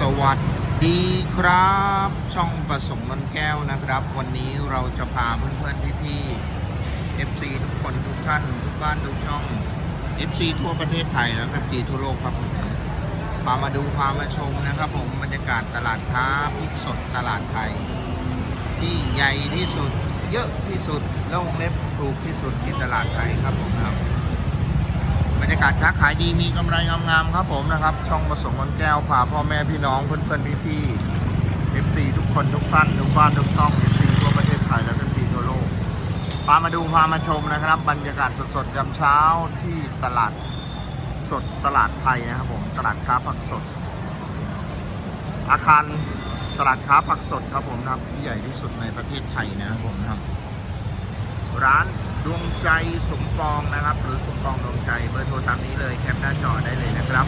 สวัสดีครับ ช่องประสงค์นนแก้วนะครับ วันนี้เราจะพาเพื่อนๆพี่ๆ FC ทุกคนทุกท่าน ทุกบ้านทุกช่อง FC ทั่วประเทศไทยแล้วก็ตีทั่วโลกครับผมพามาดูพามาชมนะครับ ผมบรรยากาศตลาดค้าพริกสดตลาดไทย ที่ใหญ่ที่สุดเยอะที่สุดและวงเล็บถูกที่สุดที่ตลาดไทยครับผมครับ รรยากาศค้าขายดีมีกำไรงามๆครับผมนะครับ ช่องประสงค์วันแก้วพาพ่อแม่พี่น้องเพื่อนๆพี่ๆ FC ทุกคนทุกท่านทุกบ้านทุกช่อง FC ทั่วประเทศไทยและ FC ทั่วโลกพามาดูพามาชมนะครับ บรรยากาศสดๆยามเช้าที่ตลาดสดตลาดไทยนะครับผมตลาดค้าผักสด อาคารตลาดค้าผักสดครับผมนะครับที่ใหญ่ที่สุดในประเทศไทยนะครับผมนะครับ ร้าน ดวงใจสมปองนะครับ หรือสมปองดวงใจเบอร์โทรตามนี้เลยแคปหน้าจอได้เลยนะครับ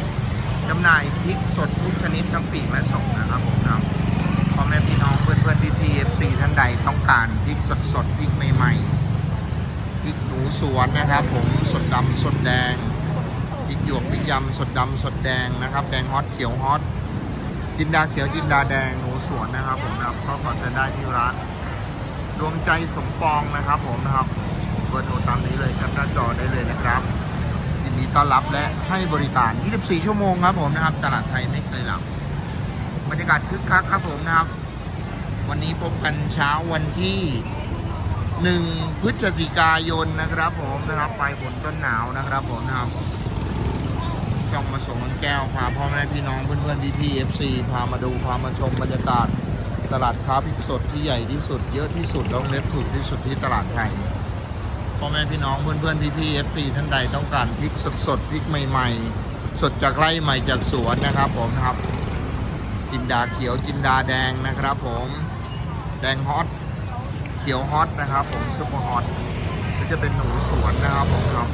จำหน่ายพริกสดทุกชนิดทั้งปีกและส่งนะครับผมครับพ่อแม่พี่น้องเพื่อนเพื่อนพี่พีเอฟซีท่านใดต้องการพริกสดสดพริกใหม่ๆพริกหนูสวนนะครับ ผมสดดำสดแดงพริกหยวกพริกยำสดดำสดแดงนะครับ แดงฮอตเขียวฮอตจินดาเขียวจินดาแดงหนูสวนนะครับ ผมนะครับก็ขอเชิญได้ที่ร้านดวงใจสมปองนะครับ ผมนะครับ อร์โทรตามนี้เลยครับหน้าจอได้เลยนะครับยินดีต้อนรับและให้บริการ 24 ชั่วโมงครับผมนะครับ ตลาดไทยไม่เคยหลับบรรยากาศคึกคักครับผมนะครับ วันนี้พบกันเช้าวันที่ 1 พฤศจิกายนนะครับผมนะครับปลายฝนต้นหนาวนะครับผมนะครับช่องมาส่งแก้วพาพ่อแม่พี่น้องเพื่อนๆพี่พี่เอฟซีพามาดูพามาชมบรรยากาศตลาดค้าพริกสดที่ใหญ่ที่สุด เยอะที่สุดแล้วเล็บถูกที่สุดที่ตลาดไทย พ่อแม่พี่น้องเพื่อนๆพี่ๆเอฟซีท่านใดต้องการพริกสดๆพริกใหม่ ๆ สดจากไร่ใหม่จากสวนนะครับผมครับ จินดาเขียวจินดาแดงนะครับ ผมแดงฮอตเขียวฮอตนะครับ ผมซุปเปอร์ฮอตก็จะเป็นหนูสวนนะครับผมครับ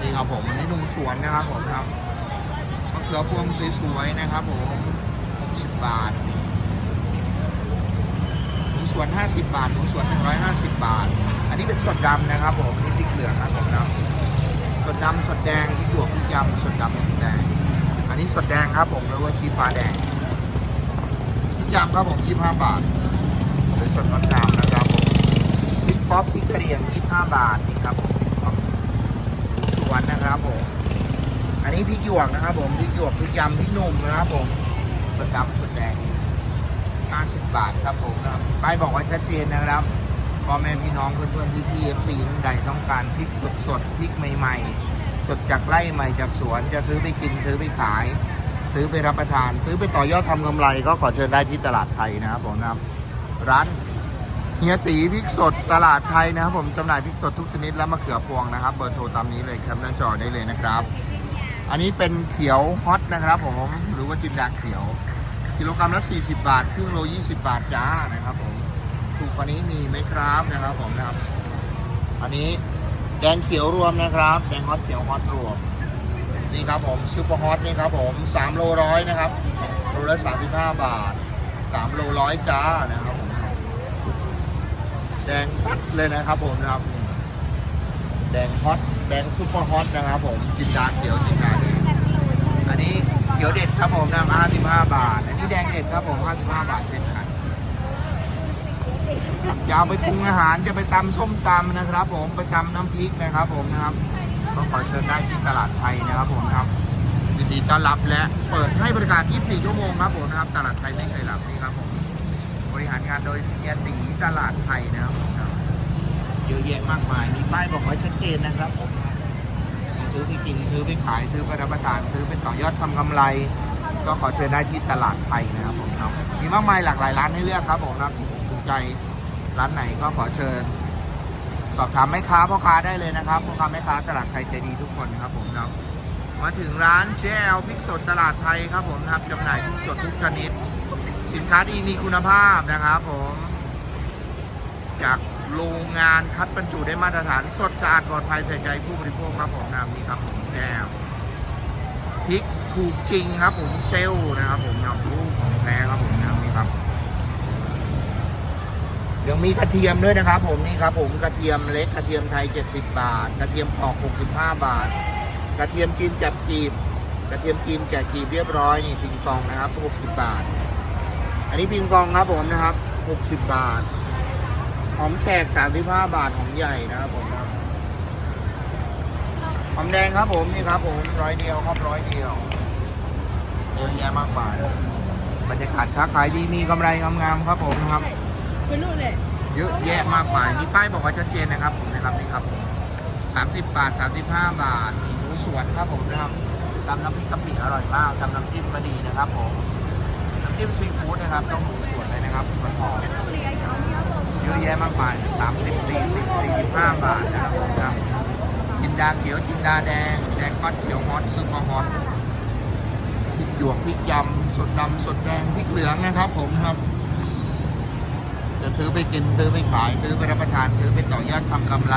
นี่ครับผมอันนี้หนูสวนนะครับผมครับมะเขือพวงสวยๆนะครับผม60บาทหมู ส่วน 50 บาทหมูส่วน 150 บาท อันนี้เป็นสดดำนะครับผมนี่พริกเหลืองครับผมนะสดดำสดแดงพริกหยวกพริกยำสดดำพริกแดง อันนี้สดแดงครับผมหรือว่าชีฟ้าแดงพริกยำครับผม 25 บาทหรือสดงดงามนะครับผมพริกป๊อปพริกกระเทียม25 บาทนี่ครับผมสวนนะครับผมอันนี้พริกหยวกนะครับผมพริกหยวกพริกยำพริกหนุ่มนะครับผมสดดำสดแดง 50 บาทครับผมป้ายบอกว่าชัดเจนนะครับพ่อแม่พี่น้องเพื่อนๆพี่ๆเอฟซีท่านใดต้องการพริกสดสดพริกใหม่ ๆ สดจากไร่ใหม่จากสวนจะซื้อไปกินซื้อไปขาย ซื้อไปรับประทาน ซื้อไปต่อยอดทำกำไร ก็ขอเชิญได้ที่ตลาดไทยนะครับผมนะครับร้านเฮียตีพริกสดตลาดไทยนะครับผมจำหน่ายพริกสดทุกชนิดและมะเขือพวงนะครับ เบอร์โทรตามนี้เลยครับหน้าจอได้เลยนะครับ อันนี้เป็นเขียวฮอตนะครับผมหรือว่าจินดาเขียว กิโลกรัมละ 40 บาท ครึ่งโล 20 บาทจ้านะครับผมถูกกว่านี้มีไหมครับนะครับผมนะครับ อันนี้แดงเขียวรวมนะครับแดงฮอตเขียวฮอตรวมนี่ครับผมซูเปอร์ฮอตนี่ครับผม3โลร้อยนะครับโลละ35 บาท 3 โลร้อยจ้านะครับผมแดงปัดเลยนะครับผมนะครับ แดงฮอตแดงซูเปอร์ฮอตนะครับผมจินดาเขียวจินดาอันนี้ เขียวเด็ดครับผมนะ55 บาท อันนี้แดงเด็ดครับผม 55 บาทเช่นกันจะเอาไปปรุงอาหารจะไปตำส้มตำนะครับ ผมไปตำน้ำพริกนะครับผมนะครับ ก็ขอเชิญได้ที่ตลาดไทยนะครับผมครับยินดีต้อนรับและเปิดให้บริการ 24 ชั่วโมงครับผมนะครับ ตลาดไทยไม่เคยหลับนี่ครับผมบริหารงานโดยเฮียตีตลาดไทยนะครับผมครับเยอะแยะมากมายมีป้ายบอกไว้ชัดเจนนะครับผมครับ ซื้อไปกินซื้อไปขายซื้อไปรับประทานซื้อไปต่อยอดทำกำไร ก็ขอเชิญได้ที่ตลาดไทยนะครับผมครับมีมากมายหลากหลายร้านให้เลือกครับผมนะถูกใจร้านไหนก็ขอเชิญ สอบถามแม่ค้าพ่อค้าได้เลยนะครับพ่อค้าแม่ค้าตลาดไทยใจดีทุกคนครับผมนะมาถึงร้านเจลพริกสดตลาดไทยครับผมนะครับจำหน่ายพริกสดทุกชนิด สินค้าดีมีคุณภาพนะครับผมจาก โรงงานคัดบรรจุได้มาตรฐานสดสะอาดปลอดภัยใส่ใจผู้บริโภคครับผมนะมีครับผมแก้วพริกถูกจริงครับผมเซลล์นะครับผมนำรูปของแท้ครับผมนะมีครับยังมีกระเทียมด้วยนะครับ ผมนี่ครับผมกระเทียมเล็กกระเทียมไทย 70 บาท กระเทียมปอก 65 บาท กระเทียมจีนจับจีบ กระเทียมจีนแกะกรีบเรียบร้อยนี่ปิงปองนะครับ 60 บาท อันนี้ปิงปองครับผมนะครับ 60 บาท หอมแขก35บาทหอมใหญ่นะครับผมครับหอมแดงครับผมนี่ครับผมร้อยเดียวครับร้อยเดียวเยอะแยะมากมายบรรยากาศค้าขายดีมีกำไรงามๆครับผมนะครับไปนู่นเลยเยอะแยะมากมายมีป้ายบอกว่าชัดเจนนะครับผมนะครับนี่ครับสามสิบบาทสามสิบห้าบาทมีหมูสวนครับผมนะครับตำน้ำพริกกะปิอร่อยมากทำน้ำจิ้มก็ดีนะครับผมน้ำจิ้มซีฟู้ดนะครับต้องหมูสวนเลยนะครับส่วนหอม แยะมากมายสามสิบสี่สิบสี่สิบห้าบาทนะครับผมครับจินดาเขียวจินดาแดง แดงฮอตเขียวฮอตซุปเปอร์ฮอตพริกหยวกพริกยำสดดำสดแดงพริกเหลืองนะครับ ผมครับจะซื้อไปกินซื้อไปขายซื้อไปรับประทานซื้อไปต่อยอดทำกำไร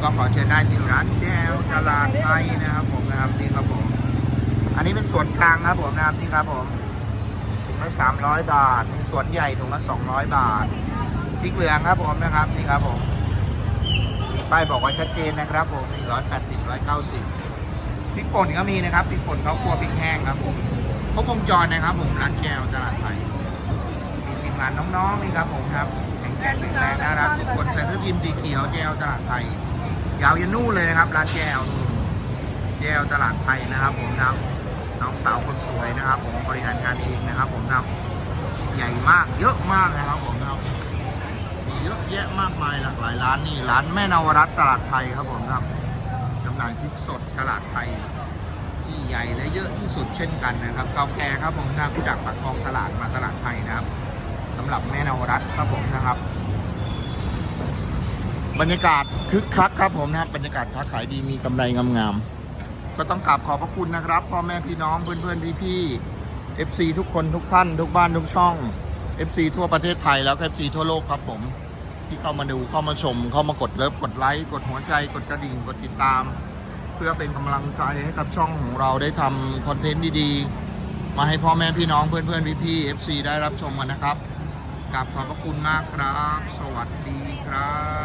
ก็ขอเชิญได้ที่ร้านแจวตลาดไทยนะครับ ผมนะครับนี่ครับผม อันนี้เป็นส่วนกลางครับผมนะครับนี่ครับผมถุงละสามร้อยบาทมีส่วนใหญ่ถุงละสองร้อยบาท พริกเหลืองครับผมนะครับนี่ครับผมป้ายบอกไว่าชัดเจนนะครับผมนี่ร้อยแปดสิบร้อยเก้าสิบพริกป่นก็มีนะครับพริกป่นข้าวคั่วพริกแห้งครับผมครบวงจรนะครับผมร้านแก้วตลาดไทยมีทีมงานน้องๆนี่ครับผมครับแข็งแกร่งแข็งแรงน่ารักทุกคนใส่เสื้อทีมสีเขียวแจวตลาดไทย ยาวยันนู่นเลยนะครับร้านแจวนู่นแจวตลาดไทยนะครับผมครับน้องสาวคนสวยนะครับ ผมบริหารงานเองนะครับ ผมครับใหญ่มากเยอะมากนะครับผม เยอะแยะมากมายหลากหลายร้านนี่ร้านแม่นวรัตตลาดไทยครับผมครับจำหน่ายพริกสดตลาดไทย ที่ใหญ่และเยอะที่สุดเช่นกันนะครับเก่าแก่ครับผมนะจากปากคลองตลาดมาตลาดไทยนะครับสำหรับแม่นวรัตครับผมนะครับ บรรยากาศคึกคักครับผมนะครับบรรยากาศค้าขายดีมีกำไรงามๆก็ต้องกราบขอบพระคุณนะครับพ่อแม่พี่น้องเพื่อนๆพี่ๆ FC ทุกคนทุกท่าน ทุกบ้านทุกช่อง FC ทั่วประเทศไทยแล้วก็ FC ทั่วโลกครับผม ที่เข้ามาดูเข้ามาชม เข้ามากดเลิฟกดไลค์กดหัวใจ กดกระดิ่งกดติดตาม เพื่อเป็นกำลังใจให้กับช่องของเราได้ทำคอนเทนต์ดีๆ มาให้พ่อแม่พี่น้องเพื่อนๆพี่ๆ FC ได้รับชมกันนะครับกราบขอบพระคุณมากครับ สวัสดีครับ